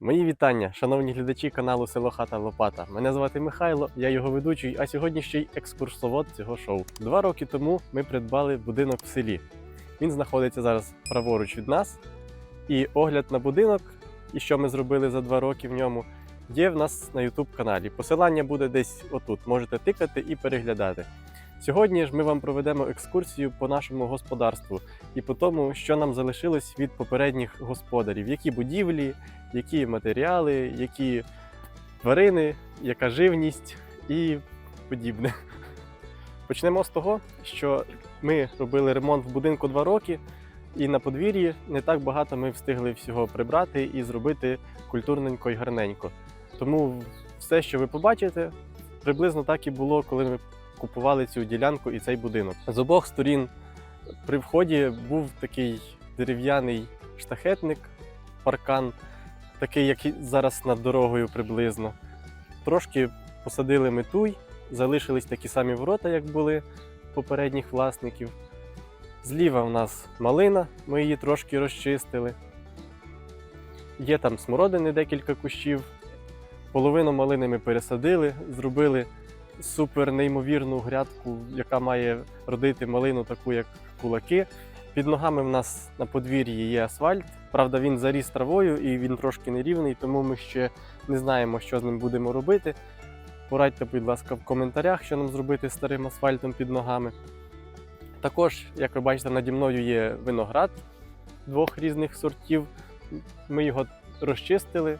Мої вітання, шановні глядачі каналу Село Хата Лопата. Мене звати Михайло, я його ведучий, а сьогодні ще й екскурсовод цього шоу. Два роки тому ми придбали будинок в селі. Він знаходиться зараз праворуч від нас. І огляд на будинок, і що ми зробили за два роки в ньому, є в нас на YouTube каналі. Посилання буде десь отут. Можете тикати і переглядати. Сьогодні ж ми вам проведемо екскурсію по нашому господарству і по тому, що нам залишилось від попередніх господарів, які будівлі, які матеріали, які тварини, яка живність і подібне. Почнемо з того, що ми робили ремонт в будинку два роки, і на подвір'ї не так багато ми встигли всього прибрати і зробити культурненько і гарненько. Тому все, що ви побачите, приблизно так і було, коли ми купували цю ділянку і цей будинок. З обох сторін при вході був такий дерев'яний штахетник, паркан, такий, як зараз над дорогою приблизно. Трошки посадили метуй, залишились такі самі ворота, як були попередніх власників. Зліва в нас малина, ми її трошки розчистили. Є там смородини декілька кущів. Половину малини ми пересадили, зробили супер неймовірну грядку, яка має родити малину таку, як кулаки. Під ногами в нас на подвір'ї є асфальт. Правда, він заріс травою і він трошки нерівний, тому ми ще не знаємо, що з ним будемо робити. Порадьте, будь ласка, в коментарях, що нам зробити старим асфальтом під ногами. Також, як ви бачите, наді мною є виноград двох різних сортів. Ми його розчистили,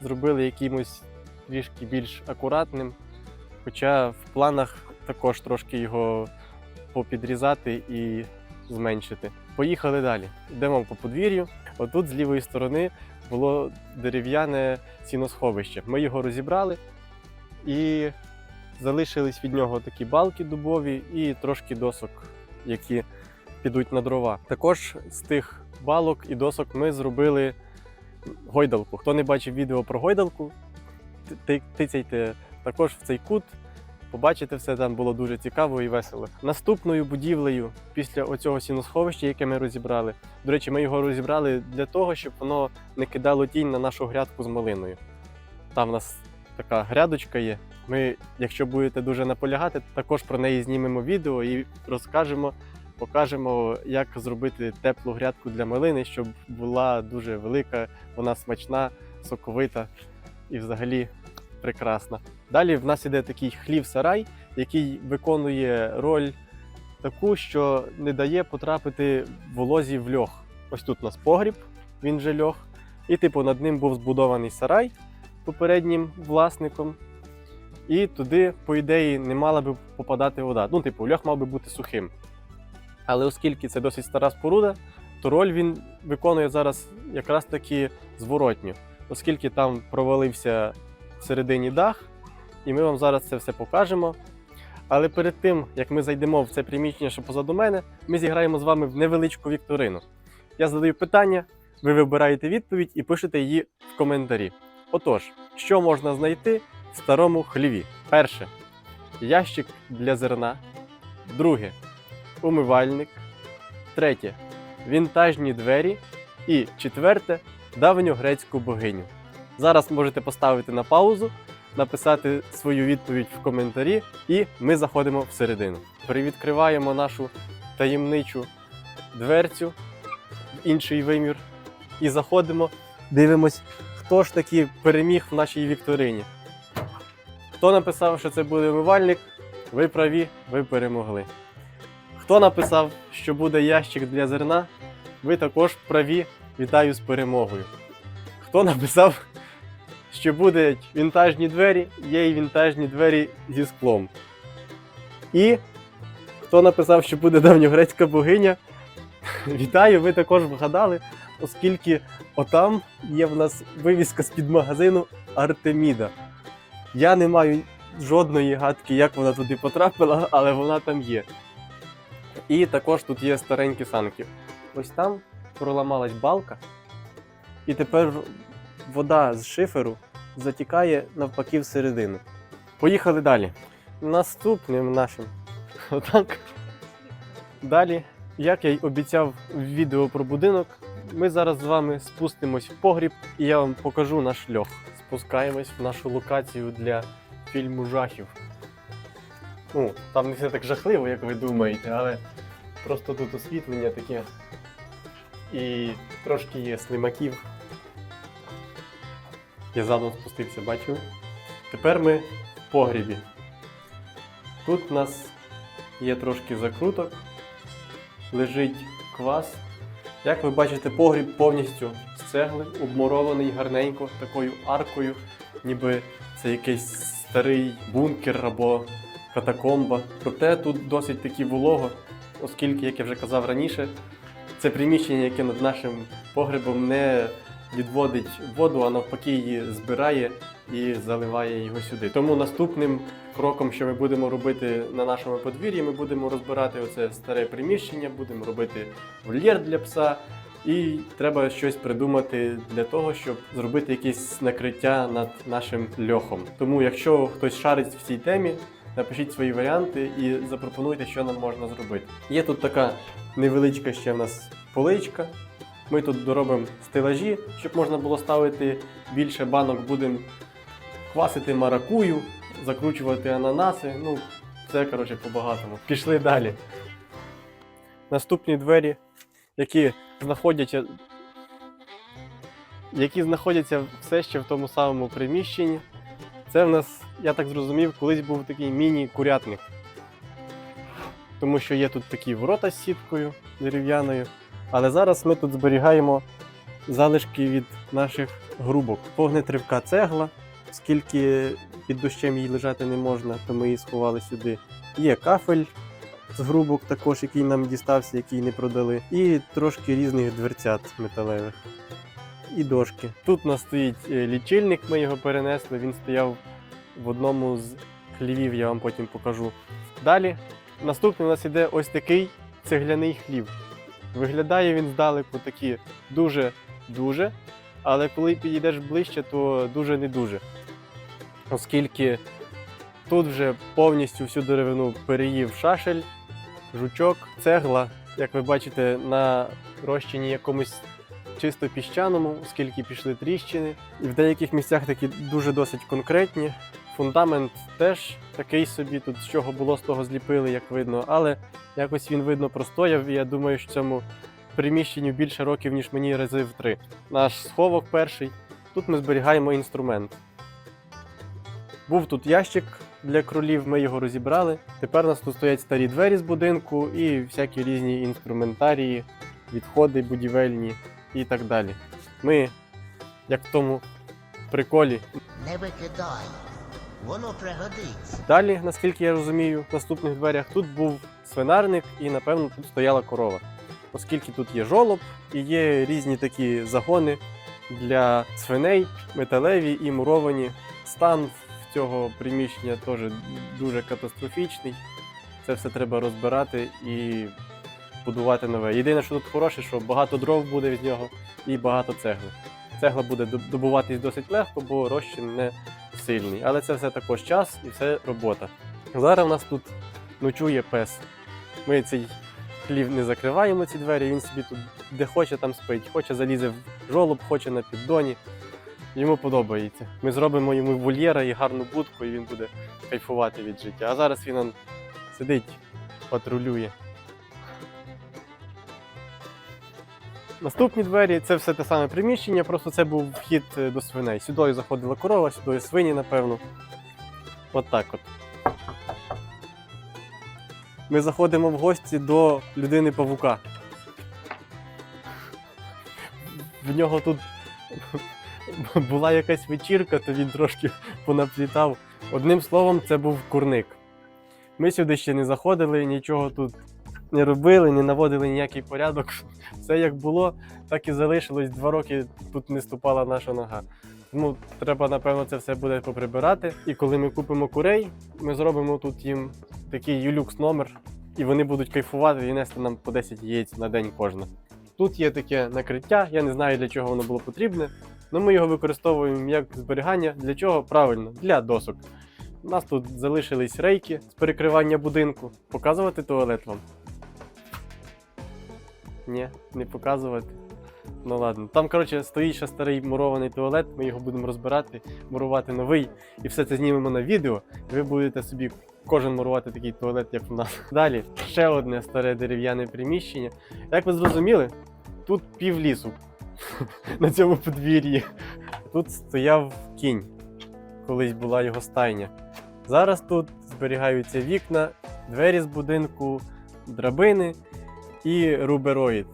зробили якимось трішки більш акуратним. Хоча в планах також трошки його попідрізати і зменшити. Поїхали далі. Йдемо по подвір'ю. Отут з лівої сторони було дерев'яне сіносховище. Ми його розібрали і залишились від нього такі балки дубові і трошки досок, які підуть на дрова. Також з тих балок і досок ми зробили гойдалку. Хто не бачив відео про гойдалку, тицяйте також в цей кут. Побачите все там було дуже цікаво і весело. Наступною будівлею після оцього сіносховища, яке ми розібрали. До речі, ми його розібрали для того, щоб воно не кидало тінь на нашу грядку з малиною. Там в нас така грядочка є. Ми, якщо будете дуже наполягати, також про неї знімемо відео і розкажемо, покажемо, як зробити теплу грядку для малини, щоб була дуже велика, вона смачна, соковита і взагалі прекрасна. Далі в нас іде такий хлів-сарай, який виконує роль таку, що не дає потрапити волозі в льох. Ось тут у нас погріб, він же льох. І, типу, над ним був збудований сарай попереднім власником. І туди, по ідеї, не мала би попадати вода. Ну, типу, льох мав би бути сухим. Але оскільки це досить стара споруда, то роль він виконує зараз якраз таки зворотню, оскільки там провалився всередині дах, і ми вам зараз це все покажемо. Але перед тим, як ми зайдемо в це приміщення, що позаду мене, ми зіграємо з вами в невеличку вікторину. Я задаю питання, ви вибираєте відповідь і пишете її в коментарі. Отож, що можна знайти в старому хліві? Перше ящик для зерна. Друге умивальник. Третє вінтажні двері. І четверте давню грецьку богиню. Зараз можете поставити на паузу, написати свою відповідь в коментарі, і ми заходимо всередину. Привідкриваємо нашу таємничу дверцю в інший вимір і заходимо, дивимось, хто ж таки переміг в нашій вікторині. Хто написав, що це буде умивальник, ви праві, ви перемогли. Хто написав, що буде ящик для зерна, ви також праві. Вітаю з перемогою. Хто написав, що будуть вінтажні двері, є і вінтажні двері зі склом. І хто написав, що буде давньогрецька богиня, вітаю, ви також вгадали, оскільки отам є в нас вивіска з-під магазину Артеміда. Я не маю жодної гадки, як вона туди потрапила, але вона там є. І також тут є старенькі санки. Ось там проламалась балка, і тепер вода з шиферу затікає навпаки всередину. Поїхали далі. Наступним нашим. Отак. Далі, як я й обіцяв в відео про будинок, ми зараз з вами спустимось в погріб і я вам покажу наш льох. Спускаємось в нашу локацію для фільму жахів. Ну, там не все так жахливо, як ви думаєте, але просто тут освітлення таке. І трошки є слимаків. Я задом спустився, бачив. Тепер ми в погрібі. Тут у нас є трошки закруток, лежить квас. Як ви бачите, погріб повністю з цегли, обмурований гарненько такою аркою, ніби це якийсь старий бункер або катакомба. Проте тут досить таки волого, оскільки, як я вже казав раніше, це приміщення, яке над нашим погребом не відводить воду, а навпаки її збирає і заливає його сюди. Тому наступним кроком, що ми будемо робити на нашому подвір'ї, ми будемо розбирати оце старе приміщення, будемо робити вольєр для пса. І треба щось придумати для того, щоб зробити якесь накриття над нашим льохом. Тому, якщо хтось шарить в цій темі, напишіть свої варіанти і запропонуйте, що нам можна зробити. Є тут така невеличка ще в нас поличка. Ми тут доробимо стелажі, щоб можна було ставити більше банок, будемо квасити маракую, закручувати ананаси. Ну, це коротше по-багатому. Пішли далі. Наступні двері, які знаходяться, які знаходяться все ще в тому самому приміщенні. Це в нас, я так зрозумів, колись був такий міні-курятник. Тому що є тут такі ворота з сіткою дерев'яною. Але зараз ми тут зберігаємо залишки від наших грубок. Вогнетривка цегла, оскільки під дощем їй лежати не можна, то ми її сховали сюди. Є кафель з грубок, також який нам дістався, який не продали, і трошки різних дверцят металевих. І дошки. Тут у нас стоїть е, лічильник, ми його перенесли. Він стояв в одному з хлівів, я вам потім покажу. Далі, наступний у нас іде ось такий цегляний хлів. Виглядає він здалеку такі дуже-дуже, але коли підійдеш ближче, то дуже не дуже. Оскільки тут вже повністю всю деревину переїв шашель, жучок, цегла, як ви бачите, на розчині якомусь чисто піщаному, оскільки пішли тріщини. І в деяких місцях такі дуже досить конкретні. Фундамент теж такий собі, тут з чого було, з того зліпили, як видно, але якось він видно простояв, і я думаю, що цьому приміщенню більше років, ніж мені рази в три. Наш сховок перший. Тут ми зберігаємо інструмент. Був тут ящик для кролів, ми його розібрали. Тепер у нас тут стоять старі двері з будинку і всякі різні інструментарії, відходи будівельні і так далі. Ми, як в тому приколі, Не викидай. Воно пригодиться. Далі, наскільки я розумію, в наступних дверях тут був свинарник і, напевно, тут стояла корова. Оскільки тут є жолоб і є різні такі загони для свиней, металеві і муровані. Стан цього приміщення теж дуже катастрофічний. Це все треба розбирати і будувати нове. Єдине, що тут хороше, що багато дров буде від нього і багато цегли. Цегла буде добуватись досить легко, бо розчин не сильний. Але це все також час і все робота. Зараз у нас тут ночує пес. Ми цей хлів не закриваємо ці двері, він собі тут де хоче, там спить. Хоче залізе в жолоб, хоче на піддоні. Йому подобається. Ми зробимо йому вольєра і гарну будку, і він буде кайфувати від життя. А зараз він сидить, патрулює. Наступні двері це все те саме приміщення, просто це був вхід е, до свиней. Сюди заходила корова, сюди свині, напевно. От так от. Ми заходимо в гості до людини павука. В нього тут була якась вечірка, то він трошки понаплітав. Одним словом, це був курник. Ми сюди ще не заходили, нічого тут не робили, не наводили ніякий порядок. Все як було, так і залишилось. Два роки тут не ступала наша нога. Тому треба, напевно, це все буде поприбирати. І коли ми купимо курей, ми зробимо тут їм такий юлюкс номер, і вони будуть кайфувати і нести нам по 10 яєць на день кожна. Тут є таке накриття, я не знаю для чого воно було потрібне, але ми його використовуємо як зберігання. Для чого? Правильно, для досок. У нас тут залишились рейки з перекривання будинку. Показувати туалет вам? Ні, не показувати. Ну ладно. Там, коротше, стоїть ще старий мурований туалет, ми його будемо розбирати, мурувати новий, і все це знімемо на відео. І ви будете собі кожен мурувати такий туалет, як у нас. Далі ще одне старе дерев'яне приміщення. Як ви зрозуміли, тут пів лісу на цьому подвір'ї. Тут стояв кінь, колись була його стайня. Зараз тут зберігаються вікна, двері з будинку, драбини і рубероїд,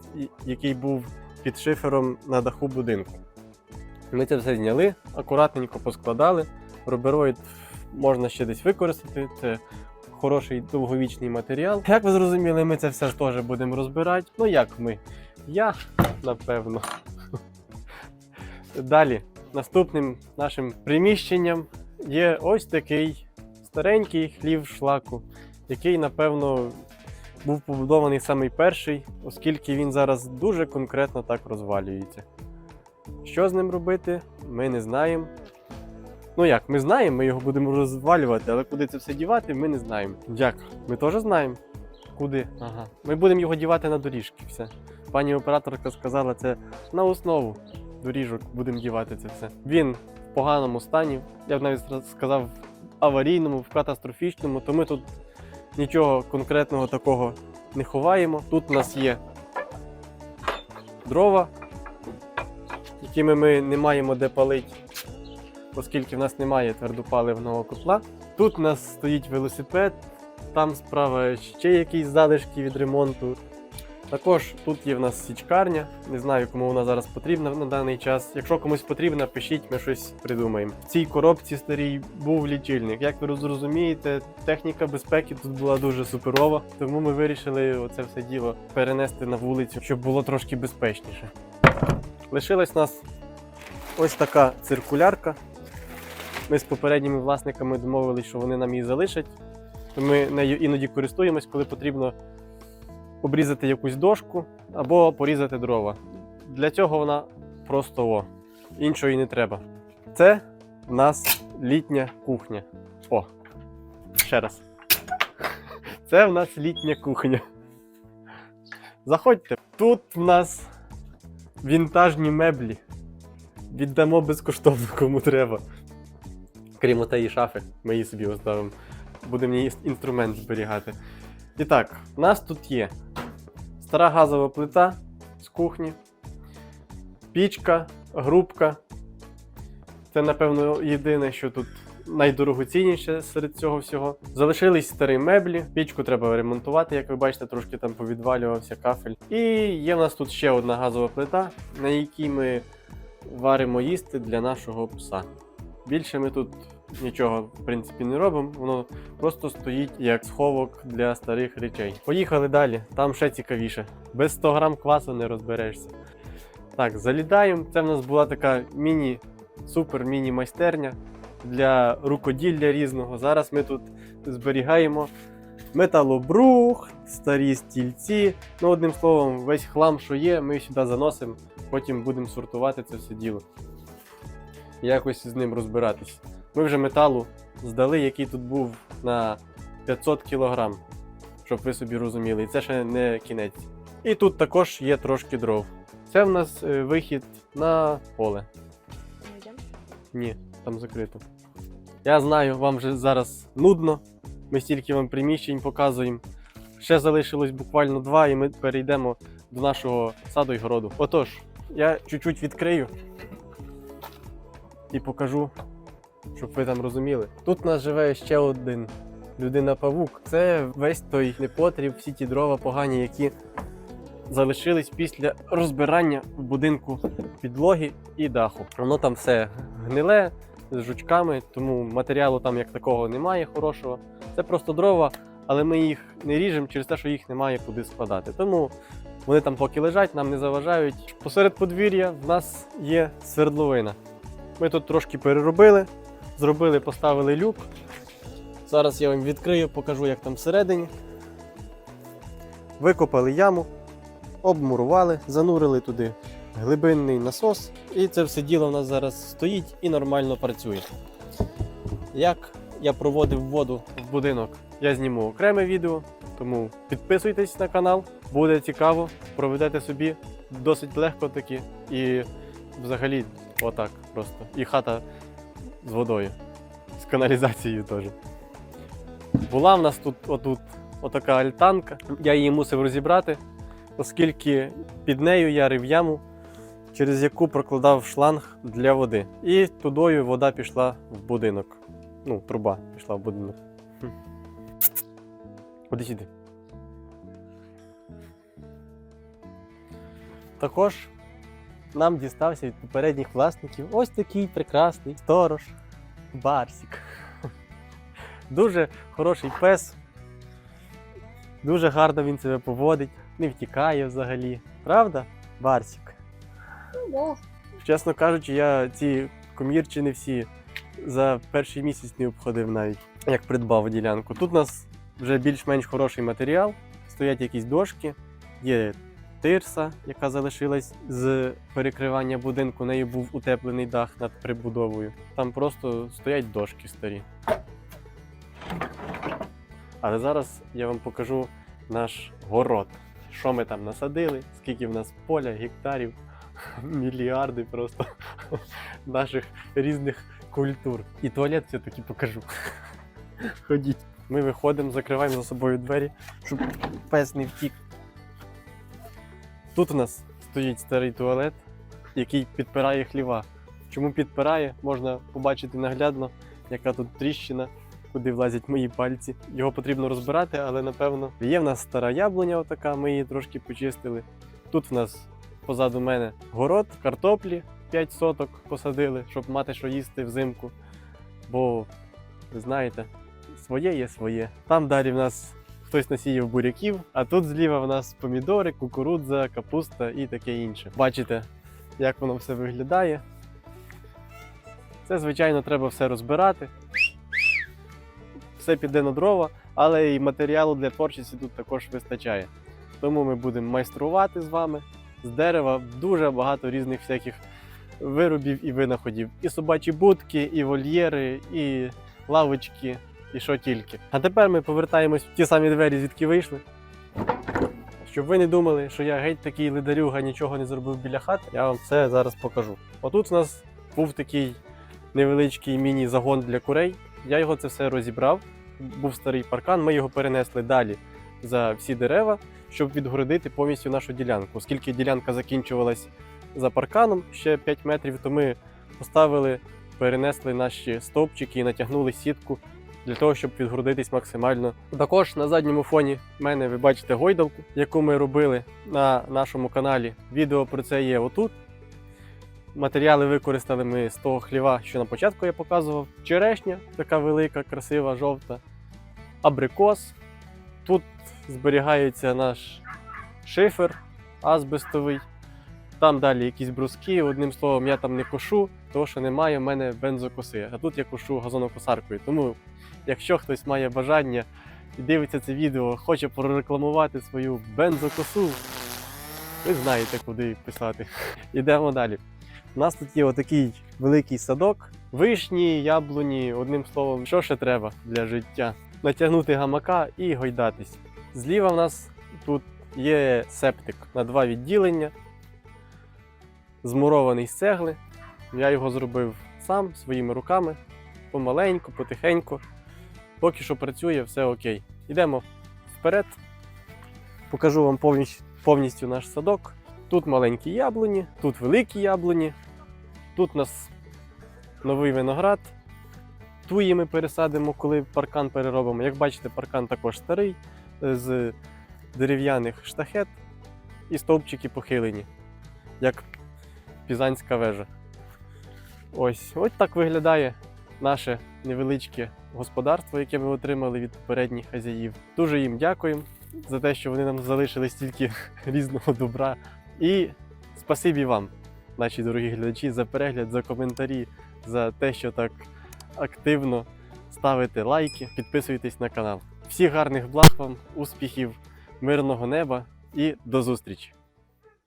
який був під шифером на даху будинку. Ми це все зняли, акуратненько поскладали. Рубероїд можна ще десь використати. Це хороший довговічний матеріал. Як ви зрозуміли, ми це все теж будемо розбирати. Ну як ми? Я, напевно. Далі, наступним нашим приміщенням є ось такий старенький хлів шлаку, який, напевно, був побудований самий перший, оскільки він зараз дуже конкретно так розвалюється. Що з ним робити, ми не знаємо. Ну як, ми знаємо, ми його будемо розвалювати, але куди це все дівати, ми не знаємо. Як? Ми теж знаємо. Куди? Ага. Ми будемо його дівати на доріжки. Все. Пані операторка сказала, це на основу доріжок будемо дівати це все. Він в поганому стані, я б навіть сказав, в аварійному, в катастрофічному, то ми тут нічого конкретного такого не ховаємо. Тут у нас є дрова, якими ми не маємо де палити, оскільки в нас немає твердопаливного котла. Тут у нас стоїть велосипед, там справа ще якісь залишки від ремонту. Також тут є в нас січкарня. Не знаю, кому вона зараз потрібна на даний час. Якщо комусь потрібна, пишіть, ми щось придумаємо. В цій коробці старій був лічильник. Як ви зрозумієте, техніка безпеки тут була дуже суперова, тому ми вирішили оце все діло перенести на вулицю, щоб було трошки безпечніше. Лишилась нас ось така циркулярка. Ми з попередніми власниками домовились, що вони нам її залишать. Ми нею іноді користуємось, коли потрібно обрізати якусь дошку або порізати дрова. Для цього вона просто о, іншої не треба. Це в нас літня кухня. О, ще раз. Це в нас літня кухня. Заходьте. Тут в нас вінтажні меблі. Віддамо безкоштовно кому треба. Крім отеї шафи, ми її собі оставимо. Будемо її інструмент зберігати. І так, у нас тут є стара газова плита з кухні, пічка, грубка. Це, напевно, єдине, що тут найдорогоцінніше серед цього всього. Залишились старі меблі, пічку треба ремонтувати, як ви бачите, трошки там повідвалювався кафель. І є в нас тут ще одна газова плита, на якій ми варимо їсти для нашого пса. Більше ми тут нічого в принципі не робимо, воно просто стоїть як сховок для старих речей. Поїхали далі, там ще цікавіше. Без 100 грам квасу не розберешся. Так, залітаємо. Це в нас була така міні, супер міні-майстерня для рукоділля різного. Зараз ми тут зберігаємо металобрух, старі стільці. Ну, одним словом, весь хлам, що є, ми сюди заносимо, потім будемо сортувати це все діло. Якось з ним розбиратись. Ми вже металу здали, який тут був на 500 кг, щоб ви собі розуміли. І це ще не кінець. І тут також є трошки дров. Це в нас е, вихід на поле. Ні, там закрито. Я знаю, вам вже зараз нудно. Ми стільки вам приміщень показуємо. Ще залишилось буквально два, і ми перейдемо до нашого саду і городу. Отож, я чуть-чуть відкрию і покажу, щоб ви там розуміли. Тут нас живе ще один людина-павук. Це весь той непотріб, всі ті дрова погані, які залишились після розбирання в будинку підлоги і даху. Воно там все гниле з жучками, тому матеріалу там як такого немає хорошого. Це просто дрова, але ми їх не ріжемо через те, що їх немає куди складати. Тому вони там поки лежать, нам не заважають. Посеред подвір'я в нас є свердловина. Ми тут трошки переробили, зробили, поставили люк. Зараз я вам відкрию, покажу, як там всередині. Викопали яму, обмурували, занурили туди глибинний насос, і це все діло у нас зараз стоїть і нормально працює. Як я проводив воду в будинок, я зніму окреме відео, тому підписуйтесь на канал, буде цікаво, проведете собі досить легко таки. І взагалі отак просто. І хата з водою, з каналізацією теж. Була в нас тут отут отака альтанка. Я її мусив розібрати, оскільки під нею я рив яму, через яку прокладав шланг для води. І тудою вода пішла в будинок. Ну, труба пішла в будинок. Хм. Ходи сюди. Також нам дістався від попередніх власників ось такий прекрасний сторож Барсік. Дуже хороший пес. Дуже гарно він себе поводить, не втікає взагалі. Правда, Барсік? Да. Чесно кажучи, я ці комірчини всі за перший місяць не обходив навіть, як придбав ділянку. Тут у нас вже більш-менш хороший матеріал, стоять якісь дошки, є тирса, яка залишилась з перекривання будинку. Нею був утеплений дах над прибудовою. Там просто стоять дошки старі. Але зараз я вам покажу наш город. Що ми там насадили, скільки в нас поля, гектарів, мільярди просто наших різних культур. І туалет все-таки покажу. Ходіть. Ми виходимо, закриваємо за собою двері, щоб пес не втік. Тут у нас стоїть старий туалет, який підпирає хліва. Чому підпирає, можна побачити наглядно, яка тут тріщина, куди влазять мої пальці. Його потрібно розбирати, але напевно є в нас стара яблуня, отака, ми її трошки почистили. Тут в нас позаду мене город, картоплі 5 соток посадили, щоб мати що їсти взимку. Бо, ви знаєте, своє є своє. Там далі в нас хтось насіяв буряків, а тут зліва в нас помідори, кукурудза, капуста і таке інше. Бачите, як воно все виглядає. Це, звичайно, треба все розбирати. Все піде на дрова, але і матеріалу для творчості тут також вистачає. Тому ми будемо майструвати з вами. З дерева дуже багато різних всяких виробів і винаходів. І собачі будки, і вольєри, і лавочки, і що тільки. А тепер ми повертаємось в ті самі двері, звідки вийшли. Щоб ви не думали, що я геть такий лидарюга нічого не зробив біля хати, я вам це зараз покажу. Отут у нас був такий невеличкий міні-загон для курей. Я його це все розібрав. Був старий паркан, ми його перенесли далі за всі дерева, щоб відгородити повністю нашу ділянку. Оскільки ділянка закінчувалась за парканом ще 5 метрів, то ми поставили, перенесли наші стовпчики і натягнули сітку для того, щоб відгородитись максимально. Також на задньому фоні в мене ви бачите гойдалку, яку ми робили на нашому каналі. Відео про це є отут. Матеріали використали ми з того хліва, що на початку я показував. Черешня така велика, красива, жовта, абрикос. Тут зберігається наш шифер азбестовий. Там далі якісь бруски. Одним словом, я там не кошу, тому що немає в мене бензокоси. А тут я кошу газонокосаркою. Тому, якщо хтось має бажання і дивиться це відео, хоче прорекламувати свою бензокосу, ви знаєте, куди писати. Ідемо далі. У нас тут є отакий великий садок, вишні, яблуні, одним словом, що ще треба для життя. Натягнути гамака і гойдатись. Зліва в нас тут є септик на два відділення, змурований з цегли. Я його зробив сам своїми руками, помаленьку, потихеньку. Поки що працює, все окей. Йдемо вперед. Покажу вам повністю, наш садок. Тут маленькі яблуні, тут великі яблуні, тут у нас новий виноград. Туї ми пересадимо, коли паркан переробимо. Як бачите, паркан також старий, е, з дерев'яних штахет і стовпчики похилені, як пізанська вежа. Ось, ось так виглядає наше невеличке господарство, яке ми отримали від попередніх хазяїв. Дуже їм дякуємо за те, що вони нам залишили стільки різного добра. І спасибі вам, наші дорогі глядачі, за перегляд, за коментарі, за те, що так активно ставите лайки, підписуйтесь на канал. Всіх гарних благ вам, успіхів, мирного неба і до зустрічі!